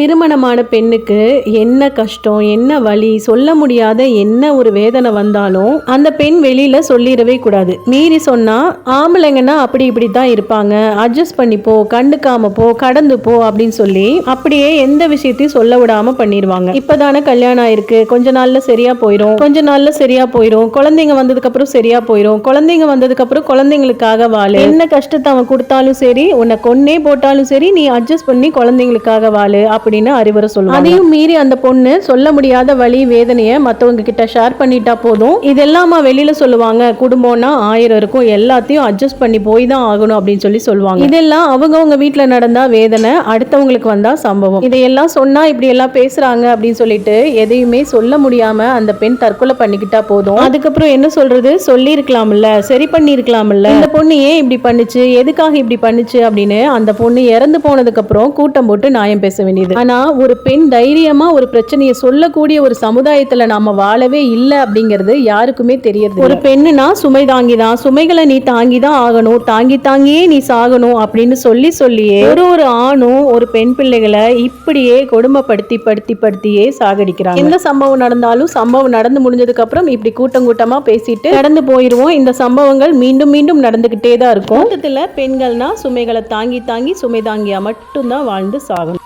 திருமணமான பெண்ணுக்கு என்ன கஷ்டம் என்ன வலி சொல்ல முடியாத என்ன ஒரு வேதனை வந்தாலும் அந்த பெண் வெளியில சொல்லிடவே கூடாது. மீறி சொன்னா ஆம்பளைங்கன்னா அப்படி இப்படி தான் இருப்பாங்க. அட்ஜஸ்ட் பண்ணி போ கண்டுக்காம போ கடந்து போ அப்படின்னு சொல்லி அப்படியே எந்த விஷயத்தையும் சொல்ல விடாம பண்ணிடுவாங்க. இப்பதானே கல்யாணம் ஆயிருக்கு. கொஞ்ச நாள்ல சரியா போயிடும் கொஞ்ச நாள்ல சரியா போயிடும் குழந்தைங்க வந்ததுக்கு அப்புறம் சரியா போயிடும் குழந்தைங்க வந்ததுக்கு அப்புறம் குழந்தைங்களுக்காக வாழு. என்ன கஷ்டத்தை அவன் கொடுத்தாலும் சரி உன்னை கொன்னே போட்டாலும் சரி நீ அட்ஜஸ்ட் பண்ணி குழந்தைங்களுக்காக வாழு. அப்படின்னு அறிவுரை சொல்லுவாங்க. அதையும் மீறி அந்த பொண்ணு சொல்ல முடியாத வலி வேதனையை மத்தவங்க கிட்ட ஷேர் பண்ணிட்டா போதும். இதெல்லாமா வெளியில சொல்லுவாங்க? குடும்பம்னா ஆயிரம் இருக்கும். எல்லாத்தையும் அட்ஜஸ்ட் பண்ணி போய் தான் ஆகணும் அப்படின்னு சொல்லி சொல்லுவாங்க. இதெல்லாம் அவங்கவங்க வீட்ல நடந்தா வேதனை அடுத்தவங்களுக்கு வந்தா சம்பவம். இதையெல்லாம் சொன்னா இப்படி எல்லாம் பேசுறாங்க அப்படின்னு சொல்லிட்டு எதையுமே சொல்ல முடியாம அந்த பெண் தற்கொலை பண்ணிக்கிட்டா போதும். அதுக்கப்புறம் என்ன சொல்றது? சொல்லி இருக்கலாம்ல சரி பண்ணி இருக்கலாம்ல இந்த பொண்ணு ஏன் இப்படி பண்ணுச்சு? எதுக்காக இப்படி பண்ணுச்சு? அப்படின்னு அந்த பொண்ணு இறந்து போனதுக்கு அப்புறம் கூட்டம் போட்டு நியாயம் பேச வேண்டியது ஆனா ஒரு பெண் தைரியமா ஒரு பிரச்சனையை சொல்லக்கூடிய ஒரு சமுதாயத்துல நாம வாழவே இல்லை அப்படிங்கிறது யாருக்குமே தெரியாது ஒரு பெண்ணுனா சுமை தாங்கி தான் சுமைகளை நீ தாங்கி தான் ஆகணும். தாங்கி தாங்கியே நீ சாகணும் அப்படின்னு சொல்லி சொல்லியே ஒரு ஒரு ஆணும் ஒரு பெண் பிள்ளைகளை இப்படியே கொடுமைப்படுத்தி படுத்தி படுத்தியே சாகடிக்கிறாங்க. எந்த சம்பவம் நடந்தாலும் சம்பவம் நடந்து முடிஞ்சதுக்கு அப்புறம் இப்படி கூட்டம் கூட்டமா பேசிட்டு கடந்து போயிருவோம். இந்த சம்பவங்கள் மீண்டும் மீண்டும் நடந்துகிட்டே தான் இருக்கும். மொத்தத்துல பெண்கள்னா சுமைகளை தாங்கி தாங்கி சுமை தாங்கியா மட்டும்தான் வாழ்ந்து சாகணும்.